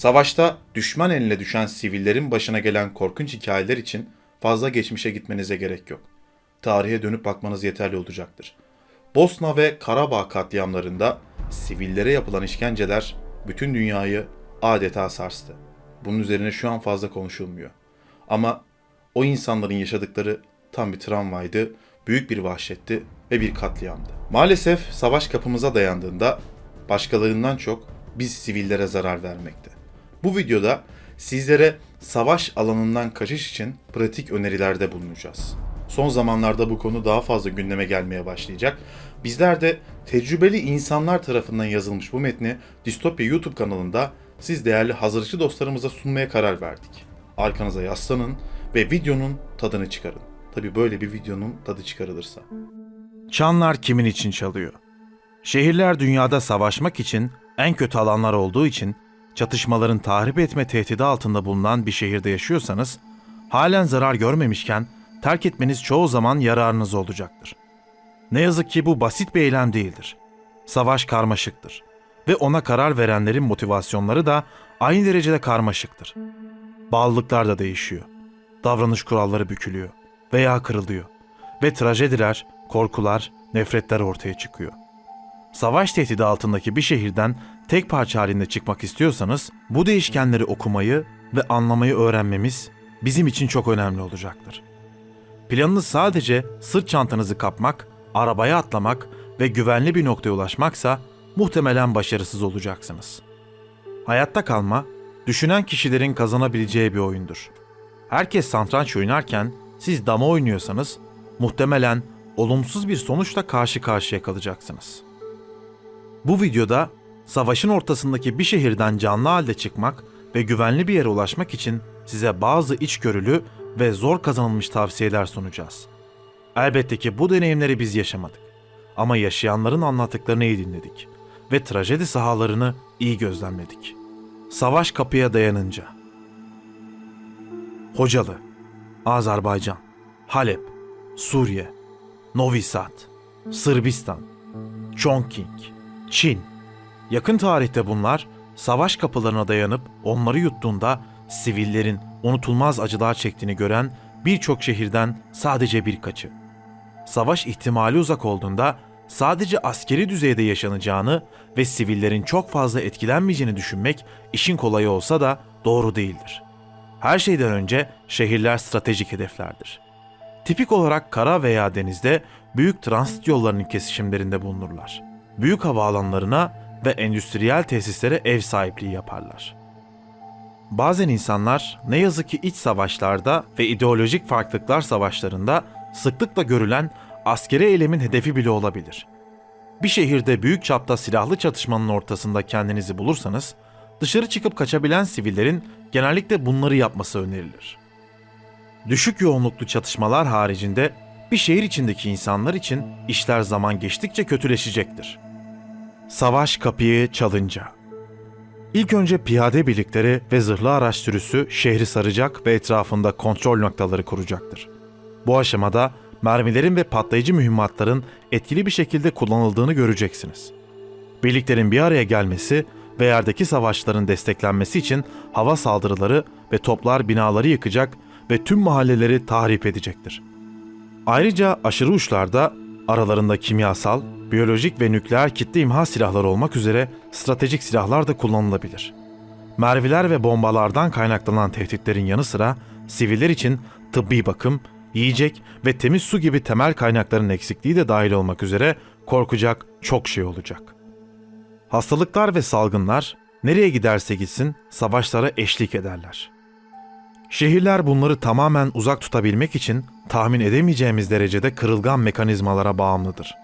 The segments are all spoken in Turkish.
Savaşta düşman eline düşen sivillerin başına gelen korkunç hikayeler için fazla geçmişe gitmenize gerek yok. Tarihe dönüp bakmanız yeterli olacaktır. Bosna ve Karabağ katliamlarında sivillere yapılan işkenceler bütün dünyayı adeta sarstı. Bunun üzerine şu an fazla konuşulmuyor. Ama o insanların yaşadıkları tam bir travmaydı, büyük bir vahşetti ve bir katliamdı. Maalesef savaş kapımıza dayandığında başkalarından çok biz sivillere zarar vermekte. Bu videoda sizlere savaş alanından kaçış için pratik önerilerde bulunacağız. Son zamanlarda bu konu daha fazla gündeme gelmeye başlayacak. Bizler de tecrübeli insanlar tarafından yazılmış bu metni Distopya YouTube kanalında siz değerli hazırlıkçı dostlarımıza sunmaya karar verdik. Arkanıza yaslanın ve videonun tadını çıkarın. Tabi böyle bir videonun tadı çıkarılırsa. Çanlar kimin için çalıyor? Şehirler dünyada savaşmak için en kötü alanlar olduğu için çatışmaların tahrip etme tehdidi altında bulunan bir şehirde yaşıyorsanız, halen zarar görmemişken terk etmeniz çoğu zaman yararınız olacaktır. Ne yazık ki bu basit bir eylem değildir. Savaş karmaşıktır ve ona karar verenlerin motivasyonları da aynı derecede karmaşıktır. Bağlılıklar da değişiyor. Davranış kuralları bükülüyor veya kırılıyor ve trajediler, korkular, nefretler ortaya çıkıyor. Savaş tehdidi altındaki bir şehirden tek parça halinde çıkmak istiyorsanız bu değişkenleri okumayı ve anlamayı öğrenmemiz bizim için çok önemli olacaktır. Planınız sadece sırt çantanızı kapmak, arabaya atlamak ve güvenli bir noktaya ulaşmaksa muhtemelen başarısız olacaksınız. Hayatta kalma, düşünen kişilerin kazanabileceği bir oyundur. Herkes satranç oynarken siz dama oynuyorsanız muhtemelen olumsuz bir sonuçla karşı karşıya kalacaksınız. Bu videoda savaşın ortasındaki bir şehirden canlı halde çıkmak ve güvenli bir yere ulaşmak için size bazı içgörülü ve zor kazanılmış tavsiyeler sunacağız. Elbette ki bu deneyimleri biz yaşamadık. Ama yaşayanların anlattıklarını iyi dinledik ve trajedi sahalarını iyi gözlemledik. Savaş kapıya dayanınca. Hocalı, Azerbaycan, Halep, Suriye, Novi Sad, Sırbistan, Chongqing, Çin. Yakın tarihte bunlar savaş kapılarına dayanıp onları yuttuğunda sivillerin unutulmaz acılar çektiğini gören birçok şehirden sadece birkaçı. Savaş ihtimali uzak olduğunda sadece askeri düzeyde yaşanacağını ve sivillerin çok fazla etkilenmeyeceğini düşünmek işin kolayı olsa da doğru değildir. Her şeyden önce şehirler stratejik hedeflerdir. Tipik olarak kara veya denizde büyük transit yollarının kesişimlerinde bulunurlar. Büyük havaalanlarına ve endüstriyel tesislere ev sahipliği yaparlar. Bazen insanlar ne yazık ki iç savaşlarda ve ideolojik farklılıklar savaşlarında sıklıkla görülen askeri eylemin hedefi bile olabilir. Bir şehirde büyük çapta silahlı çatışmanın ortasında kendinizi bulursanız, dışarı çıkıp kaçabilen sivillerin genellikle bunları yapması önerilir. Düşük yoğunluklu çatışmalar haricinde bir şehir içindeki insanlar için işler zaman geçtikçe kötüleşecektir. Savaş kapıyı çalınca İlk önce piyade birlikleri ve zırhlı araç sürüsü şehri saracak ve etrafında kontrol noktaları kuracaktır. Bu aşamada mermilerin ve patlayıcı mühimmatların etkili bir şekilde kullanıldığını göreceksiniz. Birliklerin bir araya gelmesi ve yerdeki savaşların desteklenmesi için hava saldırıları ve toplar binaları yıkacak ve tüm mahalleleri tahrip edecektir. Ayrıca aşırı uçlarda aralarında kimyasal, biyolojik ve nükleer kitle imha silahları olmak üzere stratejik silahlar da kullanılabilir. Merviler ve bombalardan kaynaklanan tehditlerin yanı sıra siviller için tıbbi bakım, yiyecek ve temiz su gibi temel kaynakların eksikliği de dahil olmak üzere korkacak çok şey olacak. Hastalıklar ve salgınlar nereye giderse gitsin savaşlara eşlik ederler. Şehirler bunları tamamen uzak tutabilmek için tahmin edemeyeceğimiz derecede kırılgan mekanizmalara bağımlıdır.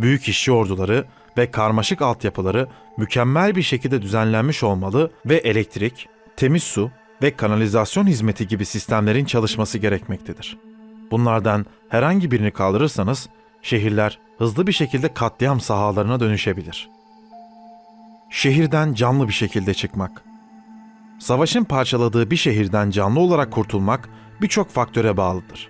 Büyük işçi orduları ve karmaşık altyapıları mükemmel bir şekilde düzenlenmiş olmalı ve elektrik, temiz su ve kanalizasyon hizmeti gibi sistemlerin çalışması gerekmektedir. Bunlardan herhangi birini kaldırırsanız şehirler hızlı bir şekilde katliam sahalarına dönüşebilir. Şehirden canlı bir şekilde çıkmak Savaşın parçaladığı bir şehirden canlı olarak kurtulmak birçok faktöre bağlıdır.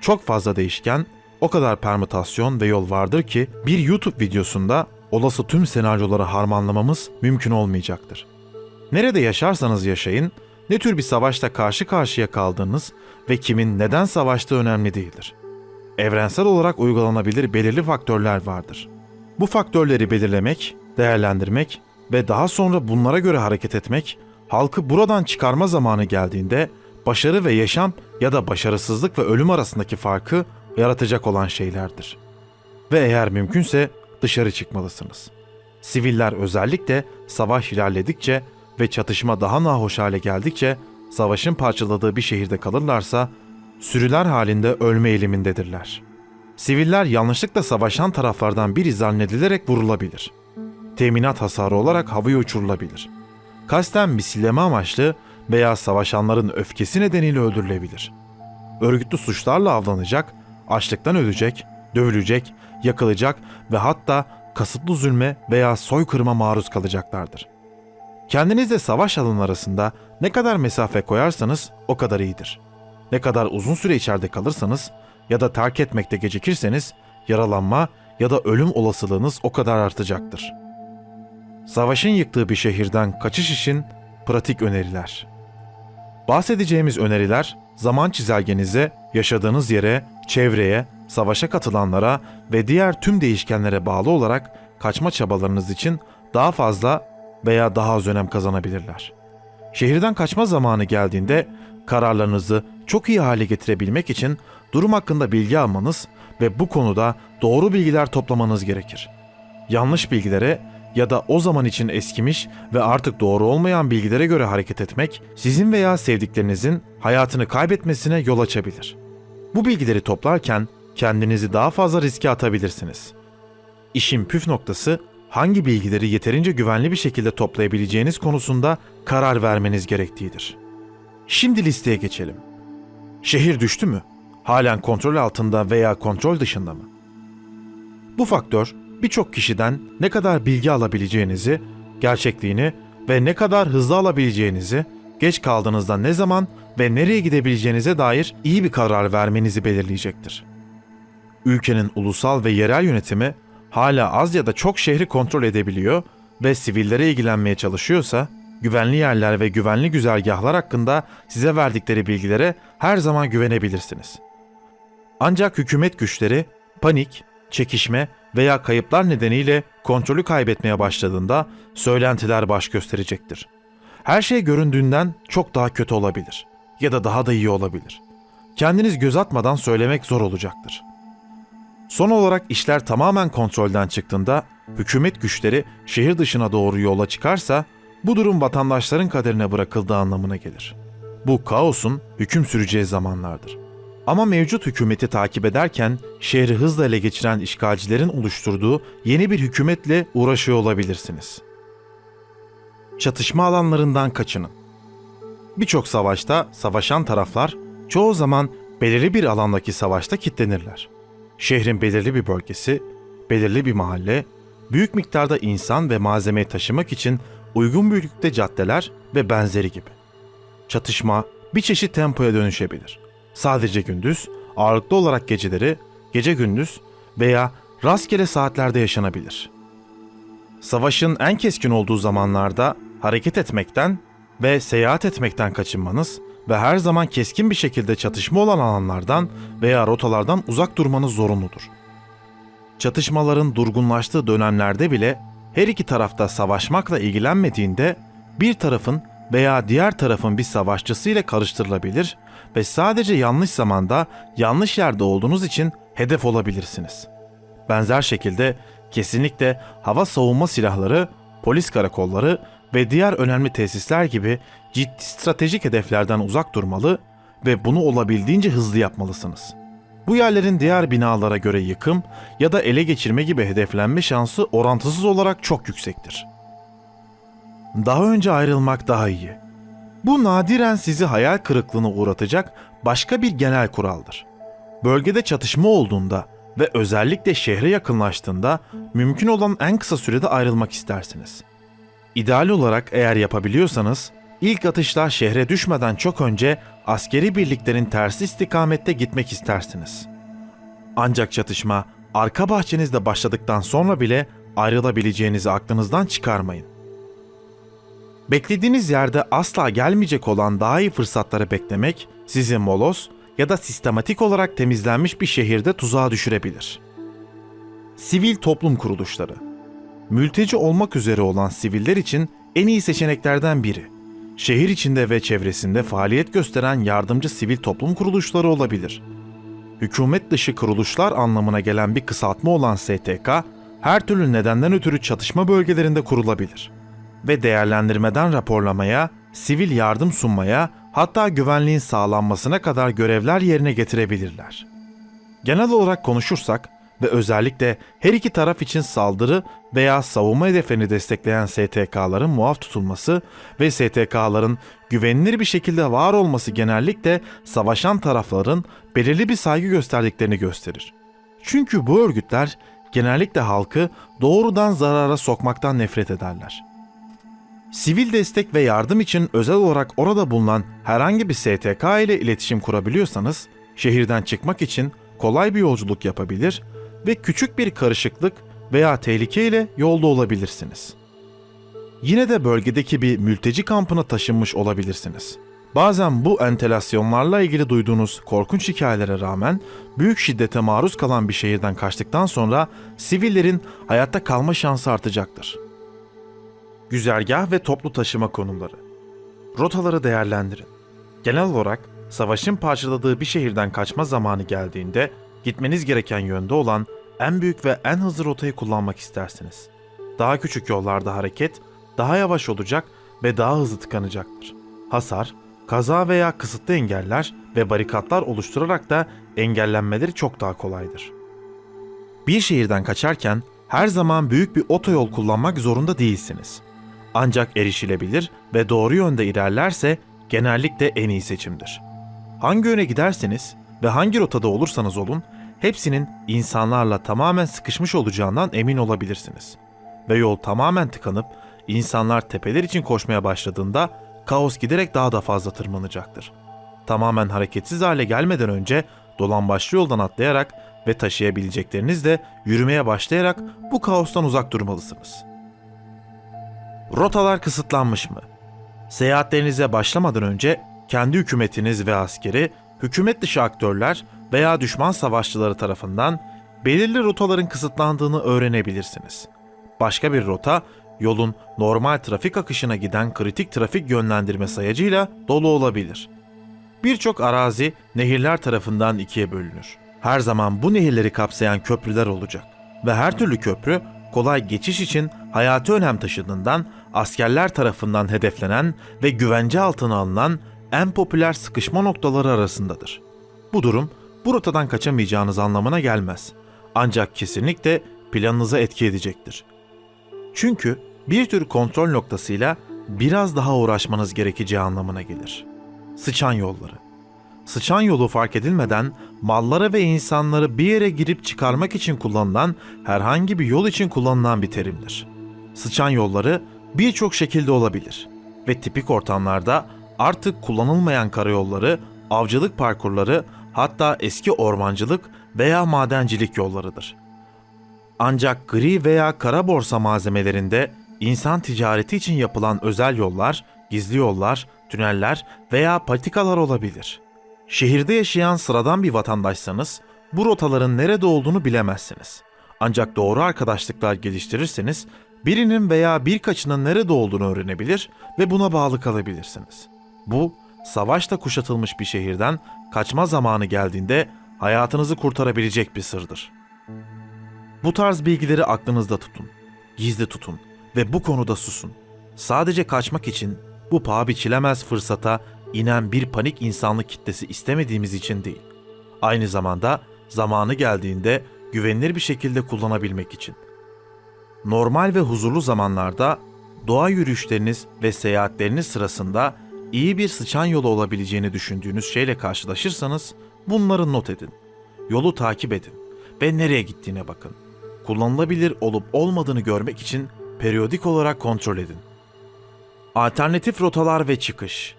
Çok fazla değişken, o kadar permütasyon ve yol vardır ki bir YouTube videosunda olası tüm senaryoları harmanlamamız mümkün olmayacaktır. Nerede yaşarsanız yaşayın, ne tür bir savaşta karşı karşıya kaldığınız ve kimin neden savaştığı önemli değildir. Evrensel olarak uygulanabilir belirli faktörler vardır. Bu faktörleri belirlemek, değerlendirmek ve daha sonra bunlara göre hareket etmek, halkı buradan çıkarma zamanı geldiğinde başarı ve yaşam ya da başarısızlık ve ölüm arasındaki farkı yaratacak olan şeylerdir. Ve eğer mümkünse dışarı çıkmalısınız. Siviller özellikle savaş ilerledikçe ve çatışma daha nahoş hale geldikçe savaşın parçaladığı bir şehirde kalırlarsa sürüler halinde ölme eğilimindedirler. Siviller yanlışlıkla savaşan taraflardan biri zannedilerek vurulabilir. Teminat hasarı olarak havaya uçurulabilir. Kasten misilleme amaçlı veya savaşanların öfkesi nedeniyle öldürülebilir. Örgütlü suçlarla avlanacak, açlıktan ölecek, dövülecek, yakılacak ve hatta kasıtlı zulme veya soykırıma maruz kalacaklardır. Kendinizle savaş alanı arasında ne kadar mesafe koyarsanız o kadar iyidir. Ne kadar uzun süre içeride kalırsanız ya da terk etmekte gecikirseniz yaralanma ya da ölüm olasılığınız o kadar artacaktır. Savaşın yıktığı bir şehirden kaçış için pratik öneriler. Bahsedeceğimiz öneriler zaman çizelgenize, yaşadığınız yere, çevreye, savaşa katılanlara ve diğer tüm değişkenlere bağlı olarak kaçma çabalarınız için daha fazla veya daha az önem kazanabilirler. Şehirden kaçma zamanı geldiğinde kararlarınızı çok iyi hale getirebilmek için durum hakkında bilgi almanız ve bu konuda doğru bilgiler toplamanız gerekir. Yanlış bilgilere ya da o zaman için eskimiş ve artık doğru olmayan bilgilere göre hareket etmek sizin veya sevdiklerinizin hayatını kaybetmesine yol açabilir. Bu bilgileri toplarken kendinizi daha fazla riske atabilirsiniz. İşin püf noktası hangi bilgileri yeterince güvenli bir şekilde toplayabileceğiniz konusunda karar vermeniz gerektiğidir. Şimdi listeye geçelim. Şehir düştü mü? Halen kontrol altında veya kontrol dışında mı? Bu faktör birçok kişiden ne kadar bilgi alabileceğinizi, gerçekliğini ve ne kadar hızlı alabileceğinizi, geç kaldığınızda ne zaman ve nereye gidebileceğinize dair iyi bir karar vermenizi belirleyecektir. Ülkenin ulusal ve yerel yönetimi hala az ya da çok şehri kontrol edebiliyor ve sivillere ilgilenmeye çalışıyorsa, güvenli yerler ve güvenli güzergahlar hakkında size verdikleri bilgilere her zaman güvenebilirsiniz. Ancak hükümet güçleri panik, çekişme veya kayıplar nedeniyle kontrolü kaybetmeye başladığında söylentiler baş gösterecektir. Her şey göründüğünden çok daha kötü olabilir ya da daha da iyi olabilir. Kendiniz göz atmadan söylemek zor olacaktır. Son olarak işler tamamen kontrolden çıktığında hükümet güçleri şehir dışına doğru yola çıkarsa bu durum vatandaşların kaderine bırakıldığı anlamına gelir. Bu kaosun hüküm süreceği zamanlardır. Ama mevcut hükümeti takip ederken şehri hızla ele geçiren işgalcilerin oluşturduğu yeni bir hükümetle uğraşıyor olabilirsiniz. Çatışma alanlarından kaçının. Birçok savaşta savaşan taraflar çoğu zaman belirli bir alandaki savaşta kilitlenirler. Şehrin belirli bir bölgesi, belirli bir mahalle, büyük miktarda insan ve malzemeyi taşımak için uygun büyüklükte caddeler ve benzeri gibi. Çatışma bir çeşit tempoya dönüşebilir. Sadece gündüz, ağırlıklı olarak geceleri, gece gündüz veya rastgele saatlerde yaşanabilir. Savaşın en keskin olduğu zamanlarda hareket etmekten ve seyahat etmekten kaçınmanız ve her zaman keskin bir şekilde çatışma olan alanlardan veya rotalardan uzak durmanız zorunludur. Çatışmaların durgunlaştığı dönemlerde bile her iki tarafta savaşmakla ilgilenmediğinde bir tarafın veya diğer tarafın bir savaşçısı ile karıştırılabilir ve sadece yanlış zamanda yanlış yerde olduğunuz için hedef olabilirsiniz. Benzer şekilde kesinlikle hava savunma silahları, polis karakolları ve diğer önemli tesisler gibi ciddi stratejik hedeflerden uzak durmalı ve bunu olabildiğince hızlı yapmalısınız. Bu yerlerin diğer binalara göre yıkım ya da ele geçirme gibi hedeflenme şansı orantısız olarak çok yüksektir. Daha önce ayrılmak daha iyi. Bu nadiren sizi hayal kırıklığına uğratacak başka bir genel kuraldır. Bölgede çatışma olduğunda ve özellikle şehre yakınlaştığında mümkün olan en kısa sürede ayrılmak istersiniz. İdeal olarak eğer yapabiliyorsanız ilk atışla şehre düşmeden çok önce askeri birliklerin tersi istikamette gitmek istersiniz. Ancak çatışma arka bahçenizde başladıktan sonra bile ayrılabileceğinizi aklınızdan çıkarmayın. Beklediğiniz yerde asla gelmeyecek olan daha iyi fırsatları beklemek sizi molos ya da sistematik olarak temizlenmiş bir şehirde tuzağa düşürebilir. Sivil toplum kuruluşları Mülteci olmak üzere olan siviller için en iyi seçeneklerden biri. Şehir içinde ve çevresinde faaliyet gösteren yardımcı sivil toplum kuruluşları olabilir. Hükümet dışı kuruluşlar anlamına gelen bir kısaltma olan STK, her türlü nedenden ötürü çatışma bölgelerinde kurulabilir ve değerlendirmeden raporlamaya, sivil yardım sunmaya, hatta güvenliğin sağlanmasına kadar görevler yerine getirebilirler. Genel olarak konuşursak ve özellikle her iki taraf için saldırı veya savunma hedeflerini destekleyen STK'ların muaf tutulması ve STK'ların güvenilir bir şekilde var olması genellikle savaşan tarafların belirli bir saygı gösterdiklerini gösterir. Çünkü bu örgütler genellikle halkı doğrudan zarara sokmaktan nefret ederler. Sivil destek ve yardım için özel olarak orada bulunan herhangi bir STK ile iletişim kurabiliyorsanız, şehirden çıkmak için kolay bir yolculuk yapabilir ve küçük bir karışıklık veya tehlike ile yolda olabilirsiniz. Yine de bölgedeki bir mülteci kampına taşınmış olabilirsiniz. Bazen bu entelasyonlarla ilgili duyduğunuz korkunç hikayelere rağmen büyük şiddete maruz kalan bir şehirden kaçtıktan sonra sivillerin hayatta kalma şansı artacaktır. Güzergah ve toplu taşıma konumları. Rotaları değerlendirin. Genel olarak savaşın parçaladığı bir şehirden kaçma zamanı geldiğinde gitmeniz gereken yönde olan en büyük ve en hızlı rotayı kullanmak istersiniz. Daha küçük yollarda hareket daha yavaş olacak ve daha hızlı tıkanacaktır. Hasar, kaza veya kısıtlı engeller ve barikatlar oluşturarak da engellenmeleri çok daha kolaydır. Bir şehirden kaçarken her zaman büyük bir otoyol kullanmak zorunda değilsiniz. Ancak erişilebilir ve doğru yönde ilerlerse genellikle en iyi seçimdir. Hangi yöne giderseniz ve hangi rotada olursanız olun, hepsinin insanlarla tamamen sıkışmış olacağından emin olabilirsiniz. Ve yol tamamen tıkanıp insanlar tepeler için koşmaya başladığında kaos giderek daha da fazla tırmanacaktır. Tamamen hareketsiz hale gelmeden önce dolambaçlı yoldan atlayarak ve taşıyabileceklerinizle yürümeye başlayarak bu kaostan uzak durmalısınız. Rotalar kısıtlanmış mı? Seyahatlerinize başlamadan önce kendi hükümetiniz ve askeri, hükümet dışı aktörler veya düşman savaşçıları tarafından belirli rotaların kısıtlandığını öğrenebilirsiniz. Başka bir rota, yolun normal trafik akışına giden kritik trafik yönlendirme sayacıyla dolu olabilir. Birçok arazi nehirler tarafından ikiye bölünür. Her zaman bu nehirleri kapsayan köprüler olacak ve her türlü köprü kolay geçiş için hayati önem taşıdığından askerler tarafından hedeflenen ve güvence altına alınan en popüler sıkışma noktaları arasındadır. Bu durum bu rotadan kaçamayacağınız anlamına gelmez. Ancak kesinlikle planınıza etki edecektir. Çünkü bir tür kontrol noktasıyla biraz daha uğraşmanız gerekeceği anlamına gelir. Sıçan yolları. Sıçan yolu fark edilmeden mallara ve insanları bir yere girip çıkarmak için kullanılan herhangi bir yol için kullanılan bir terimdir. Sıçan yolları birçok şekilde olabilir ve tipik ortamlarda artık kullanılmayan karayolları, avcılık parkurları, hatta eski ormancılık veya madencilik yollarıdır. Ancak gri veya kara borsa malzemelerinde insan ticareti için yapılan özel yollar, gizli yollar, tüneller veya patikalar olabilir. Şehirde yaşayan sıradan bir vatandaşsanız bu rotaların nerede olduğunu bilemezsiniz. Ancak doğru arkadaşlıklar geliştirirseniz birinin veya birkaçının nerede olduğunu öğrenebilir ve buna bağlı kalabilirsiniz. Bu, savaşla kuşatılmış bir şehirden kaçma zamanı geldiğinde hayatınızı kurtarabilecek bir sırdır. Bu tarz bilgileri aklınızda tutun, gizli tutun ve bu konuda susun. Sadece kaçmak için bu paha biçilemez fırsata inen bir panik insanlık kitlesi istemediğimiz için değil. Aynı zamanda zamanı geldiğinde güvenilir bir şekilde kullanabilmek için. Normal ve huzurlu zamanlarda doğa yürüyüşleriniz ve seyahatleriniz sırasında iyi bir sıçan yolu olabileceğini düşündüğünüz şeyle karşılaşırsanız bunları not edin. Yolu takip edin ve nereye gittiğine bakın. Kullanılabilir olup olmadığını görmek için periyodik olarak kontrol edin. Alternatif rotalar ve çıkış.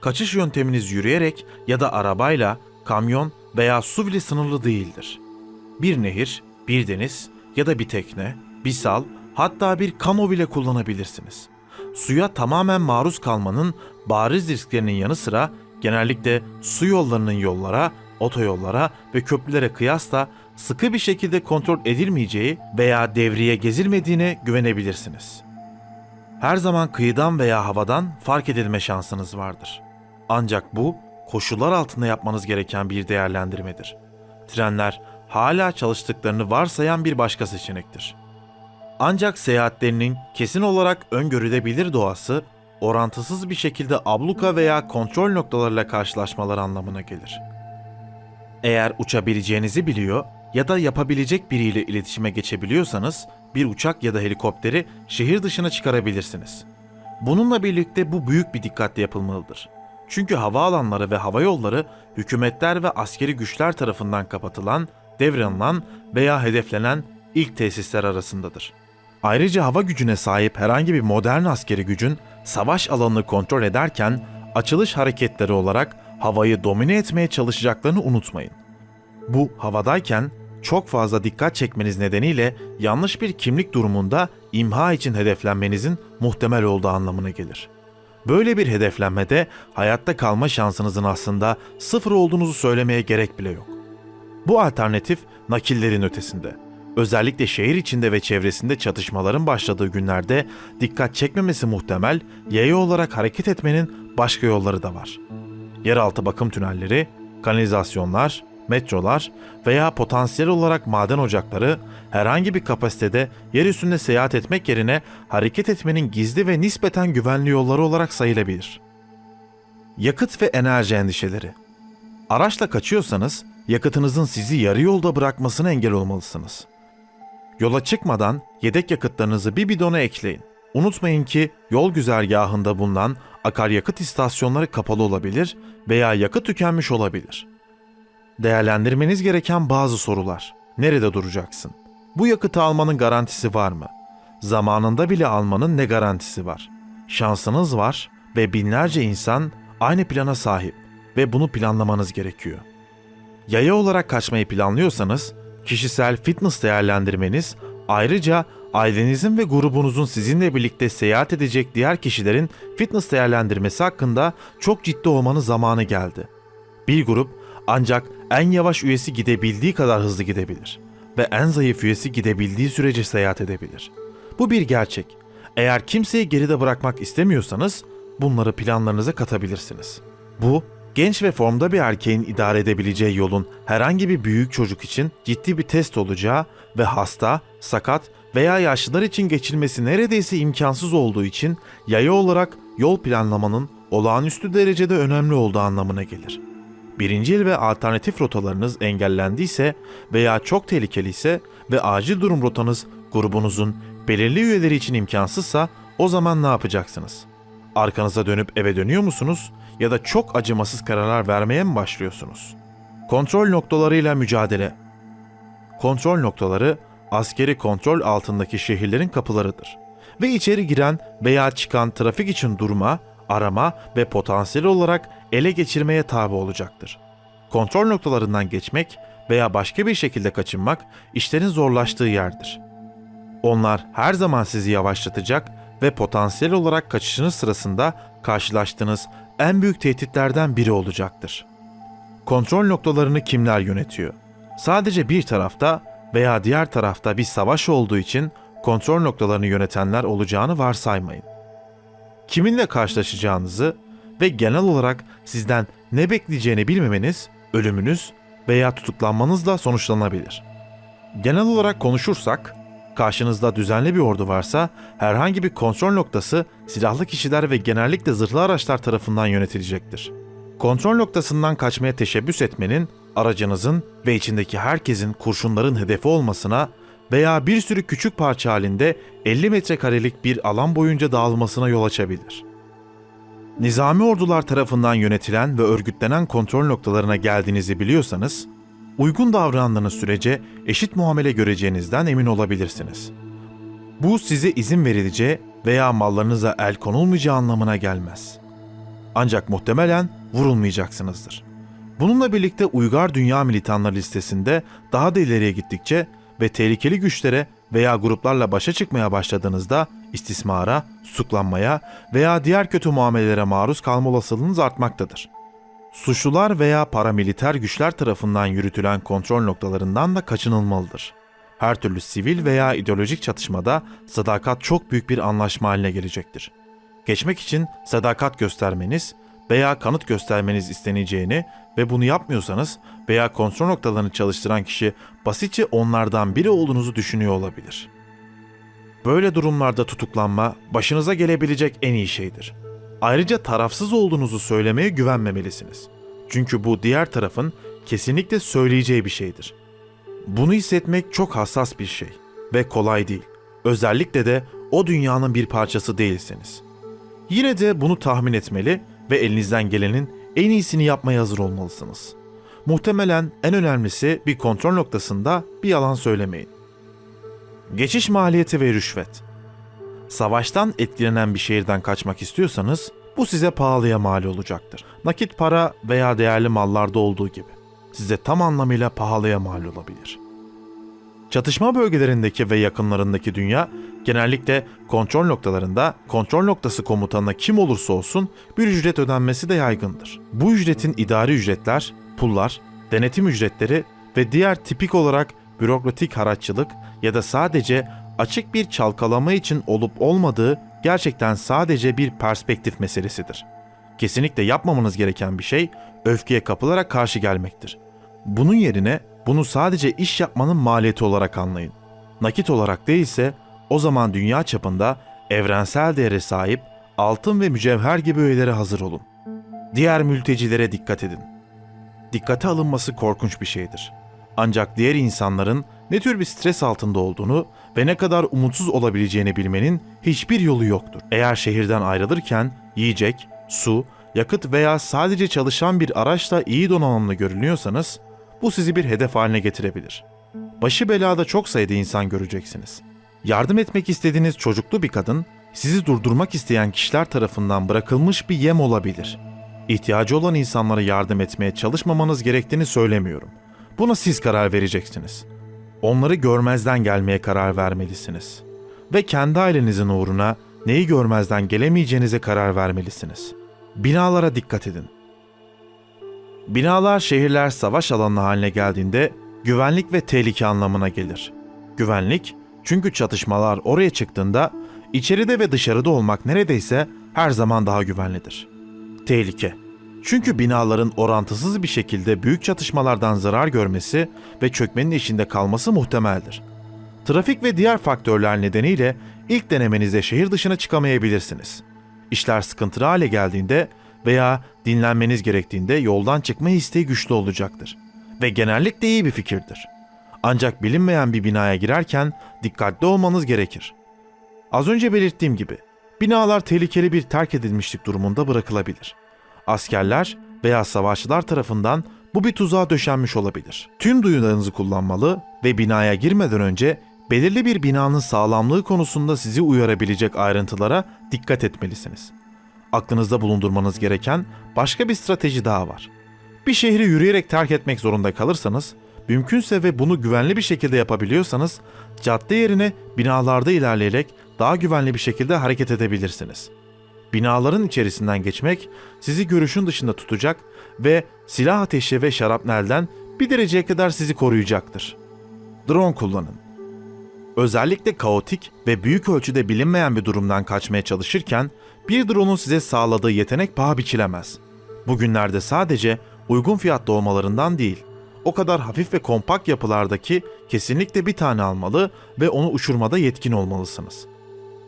Kaçış yönteminiz yürüyerek ya da arabayla, kamyon veya su ile sınırlı değildir. Bir nehir, bir deniz ya da bir tekne, bir sal, hatta bir kano bile kullanabilirsiniz. Suya tamamen maruz kalmanın bariz risklerinin yanı sıra genellikle su yollarının yollara, otoyollara ve köprülere kıyasla sıkı bir şekilde kontrol edilmeyeceği veya devriye gezilmediğine güvenebilirsiniz. Her zaman kıyıdan veya havadan fark edilme şansınız vardır. Ancak bu koşullar altında yapmanız gereken bir değerlendirmedir. Trenler hala çalıştıklarını varsayan bir başka seçenektir. Ancak seyahatlerinin kesin olarak öngörülebilir doğası, orantısız bir şekilde abluka veya kontrol noktalarıyla karşılaşmalar anlamına gelir. Eğer uçabileceğinizi biliyor ya da yapabilecek biriyle iletişime geçebiliyorsanız bir uçak ya da helikopteri şehir dışına çıkarabilirsiniz. Bununla birlikte bu büyük bir dikkatle yapılmalıdır. Çünkü havaalanları ve hava yolları hükümetler ve askeri güçler tarafından kapatılan, devralınan veya hedeflenen ilk tesisler arasındadır. Ayrıca hava gücüne sahip herhangi bir modern askeri gücün savaş alanını kontrol ederken açılış hareketleri olarak havayı domine etmeye çalışacaklarını unutmayın. Bu havadayken çok fazla dikkat çekmeniz nedeniyle yanlış bir kimlik durumunda imha için hedeflenmenizin muhtemel olduğu anlamına gelir. Böyle bir hedeflenmede hayatta kalma şansınızın aslında sıfır olduğunuzu söylemeye gerek bile yok. Bu alternatif nakillerin ötesinde. Özellikle şehir içinde ve çevresinde çatışmaların başladığı günlerde dikkat çekmemesi muhtemel yaya olarak hareket etmenin başka yolları da var. Yeraltı bakım tünelleri, kanalizasyonlar, metrolar veya potansiyel olarak maden ocakları herhangi bir kapasitede yer üstünde seyahat etmek yerine hareket etmenin gizli ve nispeten güvenli yolları olarak sayılabilir. Yakıt ve enerji endişeleri Araçla kaçıyorsanız yakıtınızın sizi yarı yolda bırakmasına engel olmalısınız. Yola çıkmadan yedek yakıtlarınızı bir bidona ekleyin. Unutmayın ki yol güzergahında bulunan akaryakıt istasyonları kapalı olabilir veya yakıt tükenmiş olabilir. Değerlendirmeniz gereken bazı sorular. Nerede duracaksın? Bu yakıtı almanın garantisi var mı? Zamanında bile almanın ne garantisi var? Şansınız var ve binlerce insan aynı plana sahip ve bunu planlamanız gerekiyor. Yaya olarak kaçmayı planlıyorsanız kişisel fitness değerlendirmeniz ayrıca ailenizin ve grubunuzun sizinle birlikte seyahat edecek diğer kişilerin fitness değerlendirmesi hakkında çok ciddi olmanın zamanı geldi. Bir grup ancak en yavaş üyesi gidebildiği kadar hızlı gidebilir ve en zayıf üyesi gidebildiği sürece seyahat edebilir. Bu bir gerçek. Eğer kimseyi geride bırakmak istemiyorsanız bunları planlarınıza katabilirsiniz. Bu genç ve formda bir erkeğin idare edebileceği yolun herhangi bir büyük çocuk için ciddi bir test olacağı ve hasta, sakat veya yaşlılar için geçilmesi neredeyse imkansız olduğu için yaya olarak yol planlamanın olağanüstü derecede önemli olduğu anlamına gelir. Birincil ve alternatif rotalarınız engellendiyse veya çok tehlikeliyse ve acil durum rotanız grubunuzun belirli üyeleri için imkansızsa o zaman ne yapacaksınız? Arkanıza dönüp eve dönüyor musunuz ya da çok acımasız kararlar vermeye mi başlıyorsunuz? Kontrol noktalarıyla mücadele. Kontrol noktaları askeri kontrol altındaki şehirlerin kapılarıdır ve içeri giren veya çıkan trafik için durma, arama ve potansiyel olarak ele geçirmeye tabi olacaktır. Kontrol noktalarından geçmek veya başka bir şekilde kaçınmak işlerin zorlaştığı yerdir. Onlar her zaman sizi yavaşlatacak ve potansiyel olarak kaçışınız sırasında karşılaştığınız en büyük tehditlerden biri olacaktır. Kontrol noktalarını kimler yönetiyor? Sadece bir tarafta veya diğer tarafta bir savaş olduğu için kontrol noktalarını yönetenler olacağını varsaymayın. Kiminle karşılaşacağınızı ve genel olarak sizden ne bekleyeceğini bilmemeniz ölümünüz veya tutuklanmanızla sonuçlanabilir. Genel olarak konuşursak, karşınızda düzenli bir ordu varsa herhangi bir kontrol noktası silahlı kişiler ve genellikle zırhlı araçlar tarafından yönetilecektir. Kontrol noktasından kaçmaya teşebbüs etmenin aracınızın ve içindeki herkesin kurşunların hedefi olmasına veya bir sürü küçük parça halinde 50 metrekarelik bir alan boyunca dağılmasına yol açabilir. Nizami ordular tarafından yönetilen ve örgütlenen kontrol noktalarına geldiğinizi biliyorsanız, uygun davrandığınız sürece eşit muamele göreceğinizden emin olabilirsiniz. Bu size izin verileceği veya mallarınıza el konulmayacağı anlamına gelmez. Ancak muhtemelen vurulmayacaksınızdır. Bununla birlikte uygar dünya militanları listesinde daha da ileriye gittikçe ve tehlikeli güçlere veya gruplarla başa çıkmaya başladığınızda istismara, tutuklanmaya veya diğer kötü muamelelere maruz kalma olasılığınız artmaktadır. Suçlular veya paramiliter güçler tarafından yürütülen kontrol noktalarından da kaçınılmalıdır. Her türlü sivil veya ideolojik çatışmada sadakat çok büyük bir anlaşma haline gelecektir. Geçmek için sadakat göstermeniz veya kanıt göstermeniz isteneceğini ve bunu yapmıyorsanız veya kontrol noktalarını çalıştıran kişi basitçe onlardan biri olduğunuzu düşünüyor olabilir. Böyle durumlarda tutuklanma başınıza gelebilecek en iyi şeydir. Ayrıca tarafsız olduğunuzu söylemeye güvenmemelisiniz. Çünkü bu diğer tarafın kesinlikle söyleyeceği bir şeydir. Bunu hissetmek çok hassas bir şey ve kolay değil. Özellikle de o dünyanın bir parçası değilseniz. Yine de bunu tahmin etmeli ve elinizden gelenin en iyisini yapmaya hazır olmalısınız. Muhtemelen en önemlisi bir kontrol noktasında bir yalan söylemeyin. Geçiş maliyeti ve rüşvet. Savaştan etkilenen bir şehirden kaçmak istiyorsanız bu size pahalıya mal olacaktır. Nakit para veya değerli mallarda olduğu gibi size tam anlamıyla pahalıya mal olabilir. Çatışma bölgelerindeki ve yakınlarındaki dünya genellikle kontrol noktalarında kontrol noktası komutanına kim olursa olsun bir ücret ödenmesi de yaygındır. Bu ücretin idari ücretler, pullar, denetim ücretleri ve diğer tipik olarak bürokratik haraççılık ya da sadece açık bir çalkalama için olup olmadığı gerçekten sadece bir perspektif meselesidir. Kesinlikle yapmamanız gereken bir şey öfkeye kapılarak karşı gelmektir. Bunun yerine bunu sadece iş yapmanın maliyeti olarak anlayın. Nakit olarak değilse o zaman dünya çapında evrensel değere sahip altın ve mücevher gibi öğelere hazır olun. Diğer mültecilere dikkat edin. Dikkate alınması korkunç bir şeydir. Ancak diğer insanların ne tür bir stres altında olduğunu ve ne kadar umutsuz olabileceğini bilmenin hiçbir yolu yoktur. Eğer şehirden ayrılırken yiyecek, su, yakıt veya sadece çalışan bir araçla iyi donanımlı görünüyorsanız bu sizi bir hedef haline getirebilir. Başı belada çok sayıda insan göreceksiniz. Yardım etmek istediğiniz çocuklu bir kadın sizi durdurmak isteyen kişiler tarafından bırakılmış bir yem olabilir. İhtiyacı olan insanlara yardım etmeye çalışmamanız gerektiğini söylemiyorum. Buna siz karar vereceksiniz. Onları görmezden gelmeye karar vermelisiniz. Ve kendi ailenizin uğruna neyi görmezden gelemeyeceğinize karar vermelisiniz. Binalara dikkat edin. Binalar şehirler savaş alanı haline geldiğinde güvenlik ve tehlike anlamına gelir. Güvenlik çünkü çatışmalar oraya çıktığında içeride ve dışarıda olmak neredeyse her zaman daha güvenlidir. Tehlike çünkü binaların orantısız bir şekilde büyük çatışmalardan zarar görmesi ve çökmenin içinde kalması muhtemeldir. Trafik ve diğer faktörler nedeniyle ilk denemenizde şehir dışına çıkamayabilirsiniz. İşler sıkıntılı hale geldiğinde veya dinlenmeniz gerektiğinde yoldan çıkma isteği güçlü olacaktır ve genellikle iyi bir fikirdir. Ancak bilinmeyen bir binaya girerken dikkatli olmanız gerekir. Az önce belirttiğim gibi binalar tehlikeli bir terk edilmişlik durumunda bırakılabilir. Askerler veya savaşçılar tarafından bu bir tuzağa döşenmiş olabilir. Tüm duyularınızı kullanmalı ve binaya girmeden önce belirli bir binanın sağlamlığı konusunda sizi uyarabilecek ayrıntılara dikkat etmelisiniz. Aklınızda bulundurmanız gereken başka bir strateji daha var. Bir şehri yürüyerek terk etmek zorunda kalırsanız, mümkünse ve bunu güvenli bir şekilde yapabiliyorsanız, cadde yerine binalarda ilerleyerek daha güvenli bir şekilde hareket edebilirsiniz. Binaların içerisinden geçmek sizi görüşün dışında tutacak ve silah ateşi ve şarapnelden bir dereceye kadar sizi koruyacaktır. Drone kullanın. Özellikle kaotik ve büyük ölçüde bilinmeyen bir durumdan kaçmaya çalışırken bir drone'un size sağladığı yetenek paha biçilemez. Bugünlerde sadece uygun fiyatlı olmalarından değil, o kadar hafif ve kompakt yapılardaki kesinlikle bir tane almalı ve onu uçurmada yetkin olmalısınız.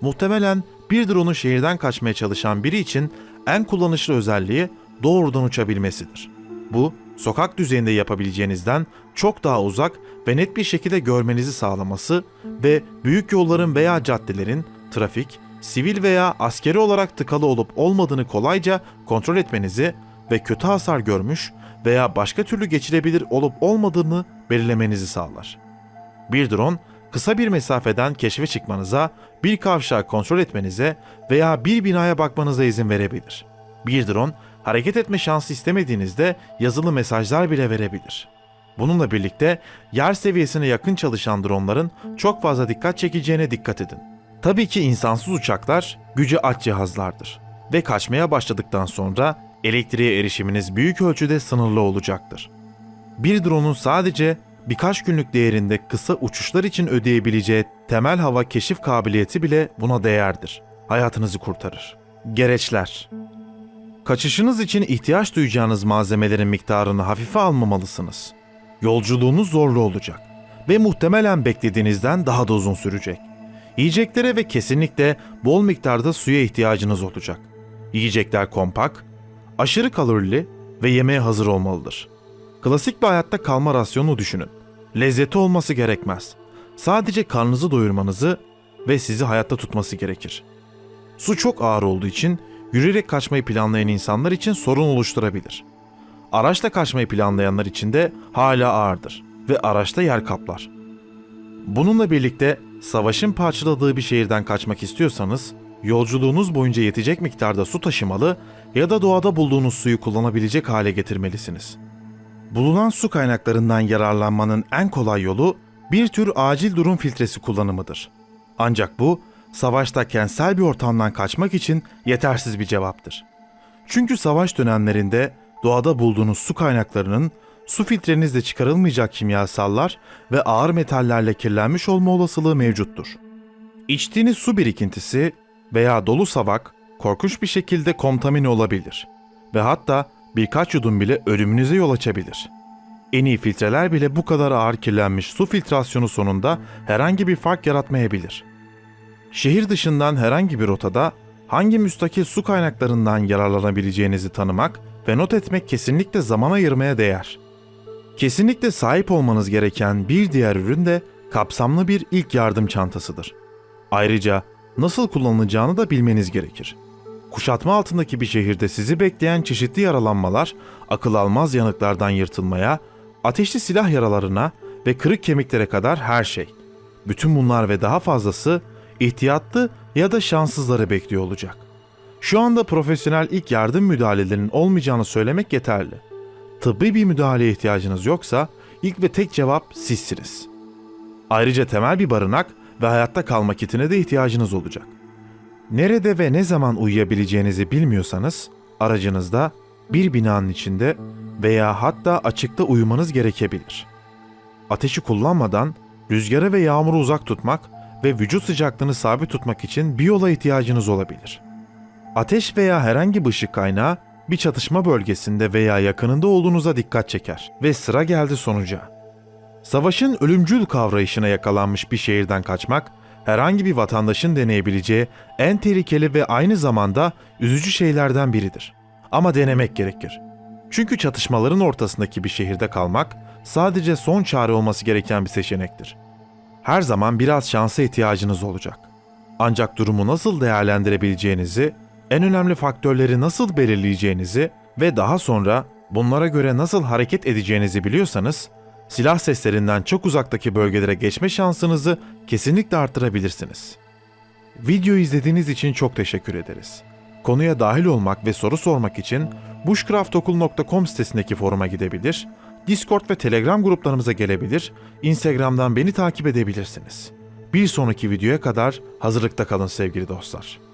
Muhtemelen bir drone'un şehirden kaçmaya çalışan biri için en kullanışlı özelliği doğrudan uçabilmesidir. Bu, sokak düzeyinde yapabileceğinizden çok daha uzak ve net bir şekilde görmenizi sağlaması ve büyük yolların veya caddelerin trafik, sivil veya askeri olarak tıkalı olup olmadığını kolayca kontrol etmenizi ve kötü hasar görmüş veya başka türlü geçilebilir olup olmadığını belirlemenizi sağlar. Bir drone kısa bir mesafeden keşfe çıkmanıza, bir kavşağı kontrol etmenize veya bir binaya bakmanıza izin verebilir. Bir drone hareket etme şansı istemediğinizde yazılı mesajlar bile verebilir. Bununla birlikte yer seviyesine yakın çalışan dronların çok fazla dikkat çekeceğine dikkat edin. Tabii ki insansız uçaklar gücü aç cihazlardır ve kaçmaya başladıktan sonra elektriğe erişiminiz büyük ölçüde sınırlı olacaktır. Bir drone'un sadece birkaç günlük değerinde kısa uçuşlar için ödeyebileceği temel hava keşif kabiliyeti bile buna değerdir. Hayatınızı kurtarır. Gereçler Kaçışınız için ihtiyaç duyacağınız malzemelerin miktarını hafife almamalısınız. Yolculuğunuz zorlu olacak ve muhtemelen beklediğinizden daha da uzun sürecek. Yiyeceklere ve kesinlikle bol miktarda suya ihtiyacınız olacak. Yiyecekler kompak, aşırı kalorili ve yemeğe hazır olmalıdır. Klasik bir hayatta kalma rasyonu düşünün. Lezzeti olması gerekmez. Sadece karnınızı doyurmanızı ve sizi hayatta tutması gerekir. Su çok ağır olduğu için yürüyerek kaçmayı planlayan insanlar için sorun oluşturabilir. Araçla kaçmayı planlayanlar için de hala ağırdır ve araçta yer kaplar. Bununla birlikte savaşın parçaladığı bir şehirden kaçmak istiyorsanız yolculuğunuz boyunca yetecek miktarda su taşımalı ya da doğada bulduğunuz suyu kullanabilecek hale getirmelisiniz. Bulunan su kaynaklarından yararlanmanın en kolay yolu bir tür acil durum filtresi kullanımıdır. Ancak bu savaşta kentsel bir ortamdan kaçmak için yetersiz bir cevaptır. Çünkü savaş dönemlerinde doğada bulduğunuz su kaynaklarının su filtrenizde çıkarılmayacak kimyasallar ve ağır metallerle kirlenmiş olma olasılığı mevcuttur. İçtiğiniz su birikintisi veya dolu savak korkunç bir şekilde kontamine olabilir ve hatta birkaç yudum bile ölümünüze yol açabilir. En iyi filtreler bile bu kadar ağır kirlenmiş su filtrasyonu sonunda herhangi bir fark yaratmayabilir. Şehir dışından herhangi bir rotada hangi müstakil su kaynaklarından yararlanabileceğinizi tanımak ve not etmek kesinlikle zaman ayırmaya değer. Kesinlikle sahip olmanız gereken bir diğer ürün de kapsamlı bir ilk yardım çantasıdır. Ayrıca nasıl kullanılacağını da bilmeniz gerekir. Kuşatma altındaki bir şehirde sizi bekleyen çeşitli yaralanmalar, akıl almaz yanıklardan yırtılmaya, ateşli silah yaralarına ve kırık kemiklere kadar her şey. Bütün bunlar ve daha fazlası ihtiyatlı ya da şanssızları bekliyor olacak. Şu anda profesyonel ilk yardım müdahalelerinin olmayacağını söylemek yeterli. Tıbbi bir müdahaleye ihtiyacınız yoksa ilk ve tek cevap sizsiniz. Ayrıca temel bir barınak ve hayatta kalma kitine de ihtiyacınız olacak. Nerede ve ne zaman uyuyabileceğinizi bilmiyorsanız aracınızda bir binanın içinde veya hatta açıkta uyumanız gerekebilir. Ateşi kullanmadan rüzgara ve yağmuru uzak tutmak ve vücut sıcaklığını sabit tutmak için bir yola ihtiyacınız olabilir. Ateş veya herhangi bir ışık kaynağı bir çatışma bölgesinde veya yakınında olduğunuza dikkat çeker ve sıra geldi sonuca. Savaşın ölümcül kavrayışına yakalanmış bir şehirden kaçmak, herhangi bir vatandaşın deneyebileceği en tehlikeli ve aynı zamanda üzücü şeylerden biridir. Ama denemek gerekir. Çünkü çatışmaların ortasındaki bir şehirde kalmak sadece son çare olması gereken bir seçenektir. Her zaman biraz şansa ihtiyacınız olacak. Ancak durumu nasıl değerlendirebileceğinizi, en önemli faktörleri nasıl belirleyeceğinizi ve daha sonra bunlara göre nasıl hareket edeceğinizi biliyorsanız, silah seslerinden çok uzaktaki bölgelere geçme şansınızı kesinlikle arttırabilirsiniz. Videoyu izlediğiniz için çok teşekkür ederiz. Konuya dahil olmak ve soru sormak için bushcraftokul.com sitesindeki foruma gidebilir, Discord ve Telegram gruplarımıza gelebilir, Instagram'dan beni takip edebilirsiniz. Bir sonraki videoya kadar hazırlıkta kalın sevgili dostlar.